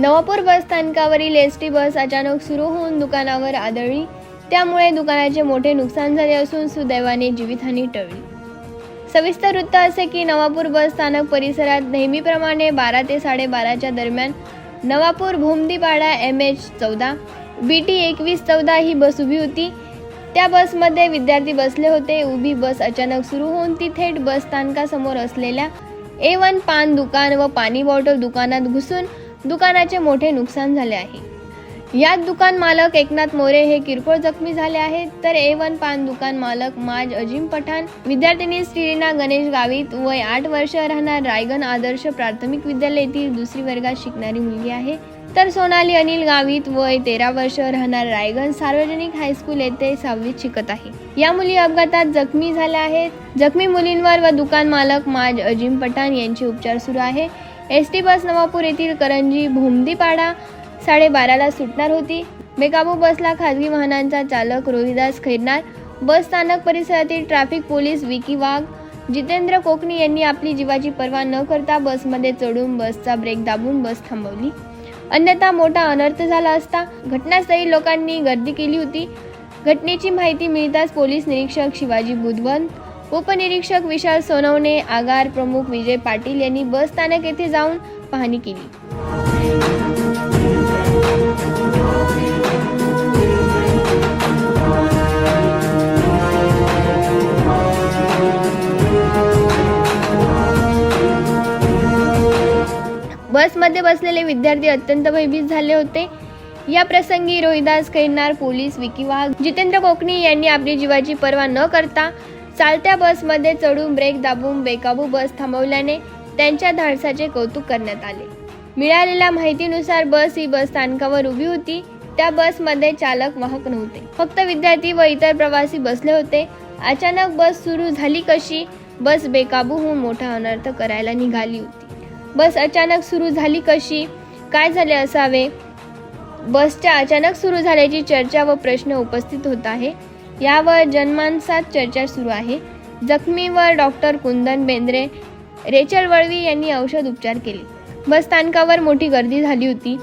Navapur bus स्थानकावरील S T bus अचानक सुरू होऊन दुकानावर आदळली. त्यामुळे दुकानाचे मोठे नुकसान झाले असून सुदैवाने जीवितहानी टळली. सविस्तर वृत्त असे की नवापूर बस स्थानक परिसरात नेहमीप्रमाणे बारा ते साडेबाराच्या दरम्यान नवापूर भोमदीपाडा एम एच चौदा बी टी एकवीस चौदा ही बस उभी होती. त्या बसमध्ये विद्यार्थी बसले होते. उभी बस अचानक सुरू होऊन ती थेट बस स्थानकासमोर असलेल्या ए वन पान दुकान व पाणी बॉटल दुकानात घुसून दुकानाचे मोठे नुकसान झाले आहे. यात दुकान मालक एकनाथ मोरे हे किरकोळ जखमी झाले आहेत. तर ए वन पान दुकान मालक माज अजिम पठाण विद्यार्थिनी श्रीना गणेश गावित वय आठ वर्ष राहणार रायगण आदर्श प्राथमिक विद्यालय येथील दुसरी वर्गात शिकणारी मुलगी आहे. तर सोनाली अनिल गावित वय तेरा वर्ष राहणार रायगण सार्वजनिक हायस्कूल येथे सहावीत शिकत आहे. या मुली अपघातात जखमी झाल्या आहेत. जखमी मुलींवर व दुकान मालक माज अजिम पठाण यांचे उपचार सुरू आहे. एस टी बस नवापूर येथील करंजी भोमदीपाडा साडेबाराला सुटणार होती. बेकाबू बसला खाजगी वाहनांचा चालक रोहिदास खैरनार. बस स्थानक परिसरातील ट्रॅफिक पोलीस विकी वाघ जितेंद्र कोकणी यांनी आपली जीवाची पर्वा न करता बसमध्ये चढून बसचा ब्रेक दाबून बस थांबवली. अन्यथा मोठा अनर्थ झाला असता घटनास्थळी लोकांनी गर्दी केली होती. घटनेची माहिती मिळताच पोलीस निरीक्षक शिवाजी बुधवंत उपनिरीक्षक विशाल सोनवणे आगार प्रमुख विजय पाटील यांनी बस स्थानक येथे जाऊन पाहणी केली. बसमध्ये बसलेले विद्यार्थी अत्यंत भयभीत झाले होते. या प्रसंगी रोहिदास खैरनार पोलीस विकी वाघ जितेंद्र कोकणी यांनी आपली जीवाची पर्वा न करता चालत्या बसमध्ये चढून ब्रेक दाबून बेकाबू बस थांबवल्याने त्यांच्या धाडसाचे कौतुक करण्यात आले. मिळालेल्या माहितीनुसार बस ही बस स्थानकावर उभी होती. त्या बसमध्ये चालक वाहक नव्हते. फक्त विद्यार्थी व इतर प्रवासी बसले होते. अचानक बस सुरू झाली कशी? बस बेकाबू होऊन मोठा अनर्थ करायला निघाली होती. बस अचानक सुरू झाली कशी? काय झाले असावे? बसच्या अचानक सुरू झाल्याची चर्चा व प्रश्न उपस्थित होत आहे. यावर जनमानसात चर्चा सुरू आहे. जखमीवर डॉक्टर कुंदन बेंद्रे रेचल वळवी यांनी औषध उपचार केले. बस स्थानकावर मोठी गर्दी झाली होती.